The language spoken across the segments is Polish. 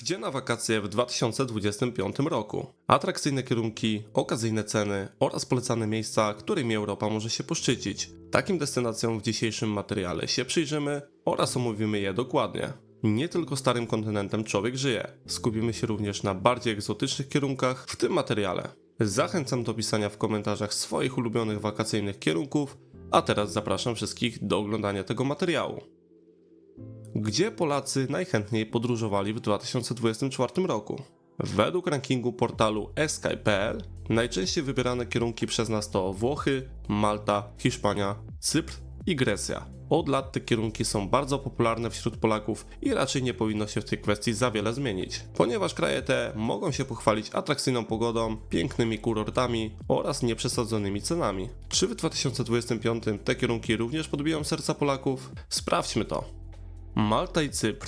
Gdzie na wakacje w 2025 roku? Atrakcyjne kierunki, okazyjne ceny oraz polecane miejsca, którymi Europa może się poszczycić. Takim destynacjom w dzisiejszym materiale się przyjrzymy oraz omówimy je dokładnie. Nie tylko starym kontynentem człowiek żyje. Skupimy się również na bardziej egzotycznych kierunkach w tym materiale. Zachęcam do pisania w komentarzach swoich ulubionych wakacyjnych kierunków, a teraz zapraszam wszystkich do oglądania tego materiału. Gdzie Polacy najchętniej podróżowali w 2024 roku? Według rankingu portalu Sky.pl najczęściej wybierane kierunki przez nas to Włochy, Malta, Hiszpania, Cypr i Grecja. Od lat te kierunki są bardzo popularne wśród Polaków i raczej nie powinno się w tej kwestii za wiele zmienić, ponieważ kraje te mogą się pochwalić atrakcyjną pogodą, pięknymi kurortami oraz nieprzesadzonymi cenami. Czy w 2025 te kierunki również podbiją serca Polaków? Sprawdźmy to. Malta i Cypr.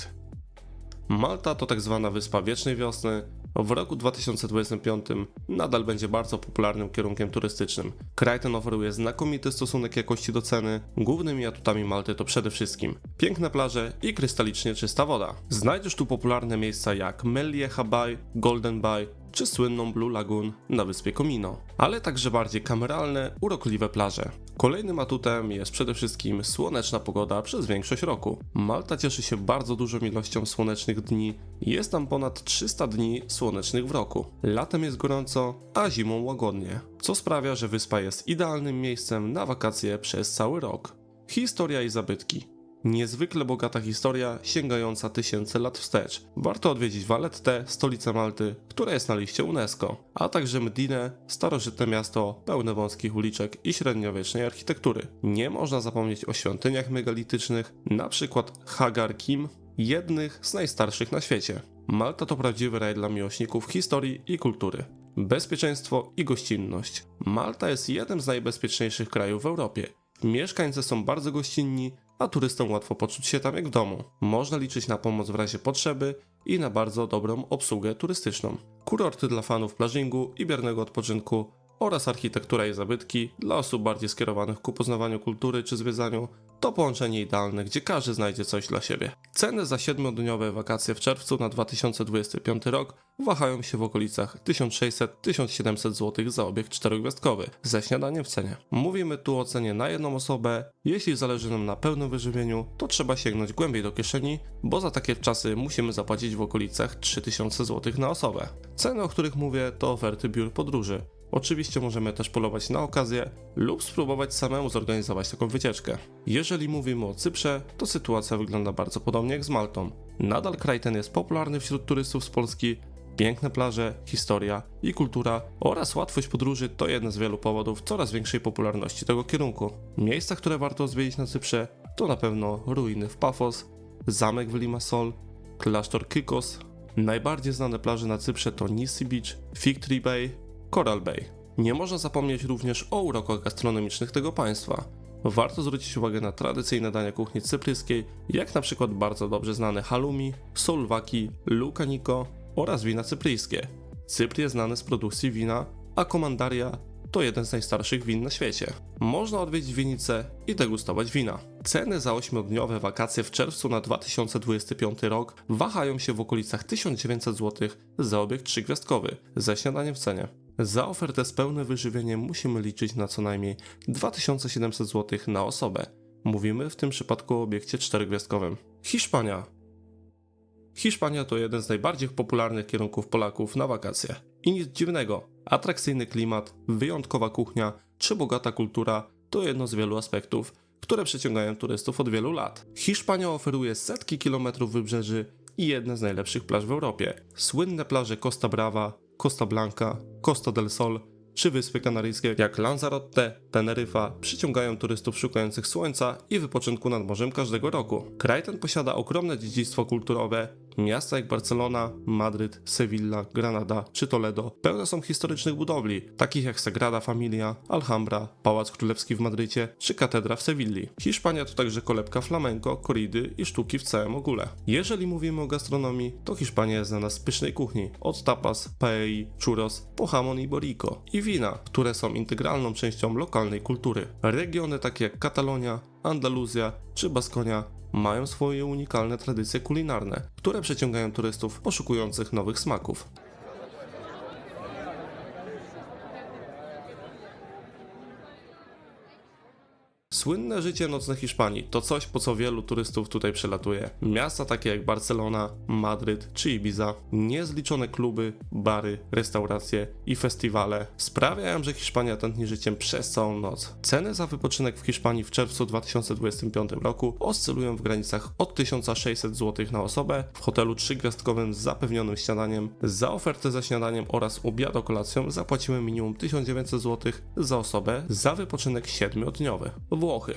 Malta to tak zwana wyspa wiecznej wiosny. W roku 2025 nadal będzie bardzo popularnym kierunkiem turystycznym. Kraj ten oferuje znakomity stosunek jakości do ceny. Głównymi atutami Malty to przede wszystkim piękne plaże i krystalicznie czysta woda. Znajdziesz tu popularne miejsca jak Mellieha Bay, Golden Bay czy słynną Blue Lagoon na wyspie Comino, ale także bardziej kameralne, urokliwe plaże. Kolejnym atutem jest przede wszystkim słoneczna pogoda przez większość roku. Malta cieszy się bardzo dużą ilością słonecznych dni, jest tam ponad 300 dni słonecznych w roku. Latem jest gorąco, a zimą łagodnie, co sprawia, że wyspa jest idealnym miejscem na wakacje przez cały rok. Historia i zabytki. Niezwykle bogata historia, sięgająca tysięcy lat wstecz. Warto odwiedzić Vallettę, stolicę Malty, która jest na liście UNESCO, a także Medinę, starożytne miasto pełne wąskich uliczek i średniowiecznej architektury. Nie można zapomnieć o świątyniach megalitycznych, przykład Hagar Kim, jednych z najstarszych na świecie. Malta to prawdziwy raj dla miłośników historii i kultury. Bezpieczeństwo i gościnność. Malta jest jednym z najbezpieczniejszych krajów w Europie. Mieszkańcy są bardzo gościnni, a turystom łatwo poczuć się tam jak w domu. Można liczyć na pomoc w razie potrzeby i na bardzo dobrą obsługę turystyczną. Kurorty dla fanów plażingu i biernego odpoczynku oraz architektura i zabytki dla osób bardziej skierowanych ku poznawaniu kultury czy zwiedzaniu to połączenie idealne, gdzie każdy znajdzie coś dla siebie. Ceny za 7-dniowe wakacje w czerwcu na 2025 rok wahają się w okolicach 1600-1700 zł za obiekt czterogwiazdkowy, ze śniadaniem w cenie. Mówimy tu o cenie na jedną osobę, jeśli zależy nam na pełnym wyżywieniu, to trzeba sięgnąć głębiej do kieszeni, bo za takie czasy musimy zapłacić w okolicach 3000 zł na osobę. Ceny, o których mówię, to oferty biur podróży. Oczywiście możemy też polować na okazję lub spróbować samemu zorganizować taką wycieczkę. Jeżeli mówimy o Cyprze, to sytuacja wygląda bardzo podobnie jak z Maltą. Nadal kraj ten jest popularny wśród turystów z Polski. Piękne plaże, historia i kultura oraz łatwość podróży to jeden z wielu powodów coraz większej popularności tego kierunku. Miejsca, które warto zwiedzić na Cyprze to na pewno ruiny w Pafos, zamek w Limassol, klasztor Kykos. Najbardziej znane plaże na Cyprze to Nissi Beach, Fig Tree Bay, Coral Bay. Nie można zapomnieć również o urokach gastronomicznych tego państwa. Warto zwrócić uwagę na tradycyjne dania kuchni cypryjskiej, jak na przykład bardzo dobrze znane halloumi, solwaki, lukaniko oraz wina cypryjskie. Cypr jest znany z produkcji wina, a Komandaria to jeden z najstarszych win na świecie. Można odwiedzić winnicę i degustować wina. Ceny za 8-dniowe wakacje w czerwcu na 2025 rok wahają się w okolicach 1900 zł za obiekt trzygwiazdkowy, ze śniadaniem w cenie. Za ofertę z pełnym wyżywieniem musimy liczyć na co najmniej 2700 zł na osobę. Mówimy w tym przypadku o obiekcie czterogwiazdkowym. Hiszpania. Hiszpania to jeden z najbardziej popularnych kierunków Polaków na wakacje. I nic dziwnego, atrakcyjny klimat, wyjątkowa kuchnia czy bogata kultura to jedno z wielu aspektów, które przyciągają turystów od wielu lat. Hiszpania oferuje setki kilometrów wybrzeży i jedne z najlepszych plaż w Europie. Słynne plaże Costa Brava, Costa Blanca, Costa del Sol czy Wyspy Kanaryjskie jak Lanzarote, Teneryfa przyciągają turystów szukających słońca i wypoczynku nad morzem każdego roku. Kraj ten posiada ogromne dziedzictwo kulturowe. Miasta jak Barcelona, Madryt, Sevilla, Granada czy Toledo pełne są historycznych budowli, takich jak Sagrada Familia, Alhambra, Pałac Królewski w Madrycie czy Katedra w Sewilli. Hiszpania to także kolebka flamenco, koridy i sztuki w całym ogóle. Jeżeli mówimy o gastronomii, to Hiszpania jest znana z pysznej kuchni, od tapas, paei, churros, po jamon i borico i wina, które są integralną częścią lokalnej kultury. Regiony takie jak Katalonia, Andaluzja czy Baskonia mają swoje unikalne tradycje kulinarne, które przyciągają turystów poszukujących nowych smaków. Słynne życie nocne Hiszpanii to coś, po co wielu turystów tutaj przelatuje. Miasta takie jak Barcelona, Madryt czy Ibiza, niezliczone kluby, bary, restauracje i festiwale sprawiają, że Hiszpania tętni życiem przez całą noc. Ceny za wypoczynek w Hiszpanii w czerwcu 2025 roku oscylują w granicach od 1600 zł na osobę w hotelu trzygwiazdkowym z zapewnionym śniadaniem. Za ofertę ze śniadaniem oraz obiad kolacją zapłaciłem minimum 1900 zł za osobę za wypoczynek 7-dniowy. Włochy.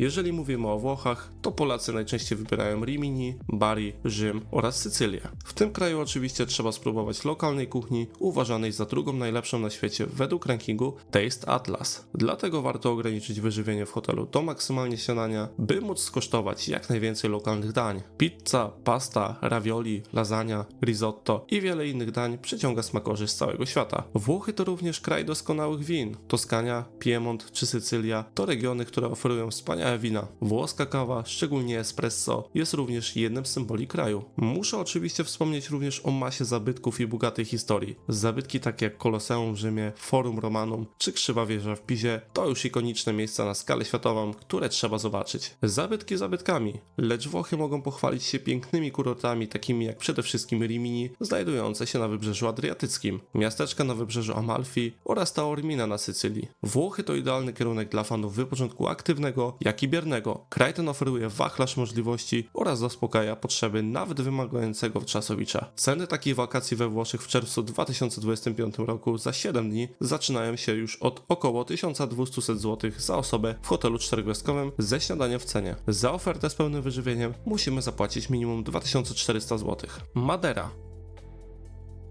Jeżeli mówimy o Włochach, to Polacy najczęściej wybierają Rimini, Bari, Rzym oraz Sycylię. W tym kraju oczywiście trzeba spróbować lokalnej kuchni, uważanej za drugą najlepszą na świecie według rankingu Taste Atlas. Dlatego warto ograniczyć wyżywienie w hotelu do maksymalnie śniadania, by móc skosztować jak najwięcej lokalnych dań. Pizza, pasta, ravioli, lasagna, risotto i wiele innych dań przyciąga smakorzy z całego świata. Włochy to również kraj doskonałych win. Toskania, Piemont czy Sycylia to regiony, które oferują wspaniałe wina. Włoska kawa, szczególnie espresso, jest również jednym z symboli kraju. Muszę oczywiście wspomnieć również o masie zabytków i bogatej historii. Zabytki takie jak Koloseum w Rzymie, Forum Romanum czy Krzywa Wieża w Pizie to już ikoniczne miejsca na skalę światową, które trzeba zobaczyć. Zabytki zabytkami, lecz Włochy mogą pochwalić się pięknymi kurortami takimi jak przede wszystkim Rimini, znajdujące się na wybrzeżu adriatyckim, miasteczka na wybrzeżu Amalfi oraz Taormina na Sycylii. Włochy to idealny kierunek dla fanów wypoczynku aktywnego, jak i biernego. Kraj ten oferuje wachlarz możliwości oraz zaspokaja potrzeby nawet wymagającego czasowicza. Ceny takich wakacji we Włoszech w czerwcu 2025 roku za 7 dni zaczynają się już od około 1200 zł za osobę w hotelu czterogwiazdkowym ze śniadaniem w cenie. Za ofertę z pełnym wyżywieniem musimy zapłacić minimum 2400 zł. Madera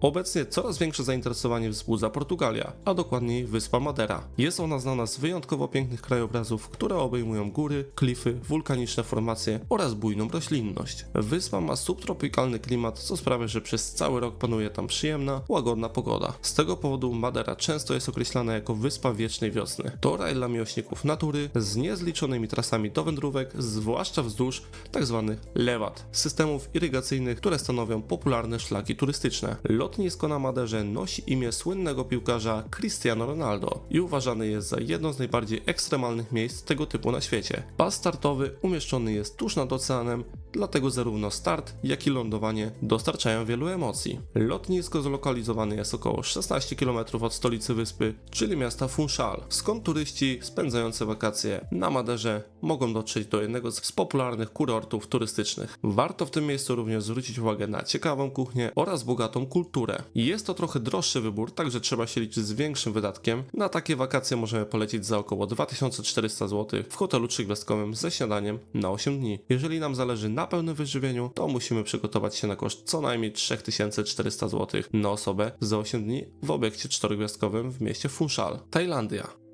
Obecnie coraz większe zainteresowanie wzbudza Portugalia, a dokładniej wyspa Madera. Jest ona znana z wyjątkowo pięknych krajobrazów, które obejmują góry, klify, wulkaniczne formacje oraz bujną roślinność. Wyspa ma subtropikalny klimat, co sprawia, że przez cały rok panuje tam przyjemna, łagodna pogoda. Z tego powodu Madera często jest określana jako wyspa wiecznej wiosny. To raj dla miłośników natury z niezliczonymi trasami do wędrówek, zwłaszcza wzdłuż tzw. lewat, systemów irygacyjnych, które stanowią popularne szlaki turystyczne. Lotnisko na Maderze nosi imię słynnego piłkarza Cristiano Ronaldo i uważany jest za jedno z najbardziej ekstremalnych miejsc tego typu na świecie. Pas startowy umieszczony jest tuż nad oceanem, dlatego zarówno start, jak i lądowanie dostarczają wielu emocji. Lotnisko zlokalizowane jest około 16 km od stolicy wyspy, czyli miasta Funchal, skąd turyści spędzający wakacje na Maderze mogą dotrzeć do jednego z popularnych kurortów turystycznych. Warto w tym miejscu również zwrócić uwagę na ciekawą kuchnię oraz bogatą kulturę. Jest to trochę droższy wybór, także trzeba się liczyć z większym wydatkiem. Na takie wakacje możemy polecieć za około 2400 zł w hotelu trzygwiazdkowym ze śniadaniem na 8 dni. Jeżeli nam zależy na pełnym wyżywieniu, to musimy przygotować się na koszt co najmniej 3400 zł na osobę za 8 dni w obiekcie czterogwiazdkowym w mieście Funchal, Tajlandia.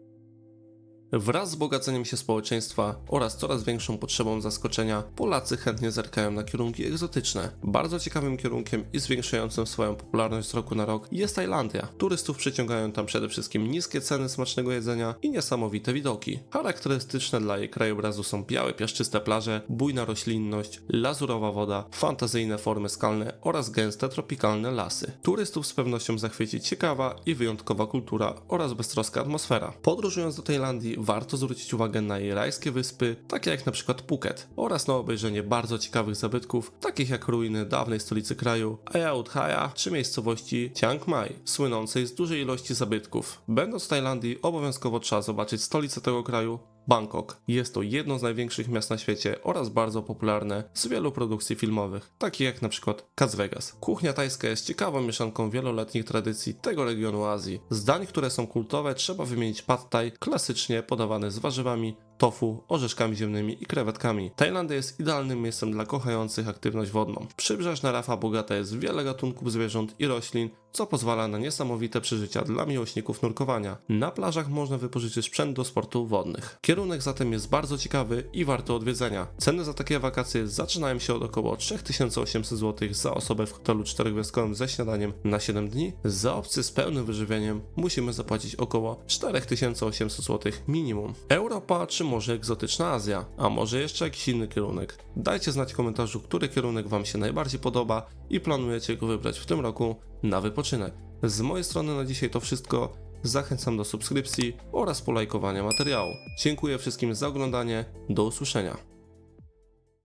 Wraz z bogaceniem się społeczeństwa oraz coraz większą potrzebą zaskoczenia, Polacy chętnie zerkają na kierunki egzotyczne. Bardzo ciekawym kierunkiem i zwiększającym swoją popularność z roku na rok jest Tajlandia. Turystów przyciągają tam przede wszystkim niskie ceny smacznego jedzenia i niesamowite widoki. Charakterystyczne dla jej krajobrazu są białe piaszczyste plaże, bujna roślinność, lazurowa woda, fantazyjne formy skalne oraz gęste tropikalne lasy. Turystów z pewnością zachwyci ciekawa i wyjątkowa kultura oraz beztroska atmosfera. Podróżując do Tajlandii warto zwrócić uwagę na jej rajskie wyspy, takie jak przykład Phuket, oraz na obejrzenie bardzo ciekawych zabytków, takich jak ruiny dawnej stolicy kraju Ayutthaya czy miejscowości Chiang Mai, słynącej z dużej ilości zabytków. Będąc w Tajlandii, obowiązkowo trzeba zobaczyć stolicę tego kraju, Bangkok. Jest to jedno z największych miast na świecie oraz bardzo popularne z wielu produkcji filmowych, takich jak przykład Las Vegas. Kuchnia tajska jest ciekawą mieszanką wieloletnich tradycji tego regionu Azji. Z dań, które są kultowe, trzeba wymienić pad thai, klasycznie podawany z warzywami, tofu, orzeszkami ziemnymi i krewetkami. Tajlandia jest idealnym miejscem dla kochających aktywność wodną. Przybrzeżna rafa bogata jest w wiele gatunków zwierząt i roślin, co pozwala na niesamowite przeżycia dla miłośników nurkowania. Na plażach można wypożyczyć sprzęt do sportów wodnych. Kierunek zatem jest bardzo ciekawy i warty odwiedzenia. Ceny za takie wakacje zaczynają się od około 3800 zł za osobę w hotelu 4-gwiazdkowym ze śniadaniem na 7 dni. Za opcję z pełnym wyżywieniem musimy zapłacić około 4800 zł minimum. Europa czy może egzotyczna Azja, a może jeszcze jakiś inny kierunek? Dajcie znać w komentarzu, który kierunek Wam się najbardziej podoba i planujecie go wybrać w tym roku na wypoczynek. Z mojej strony na dzisiaj to wszystko. Zachęcam do subskrypcji oraz polajkowania materiału. Dziękuję wszystkim za oglądanie. Do usłyszenia.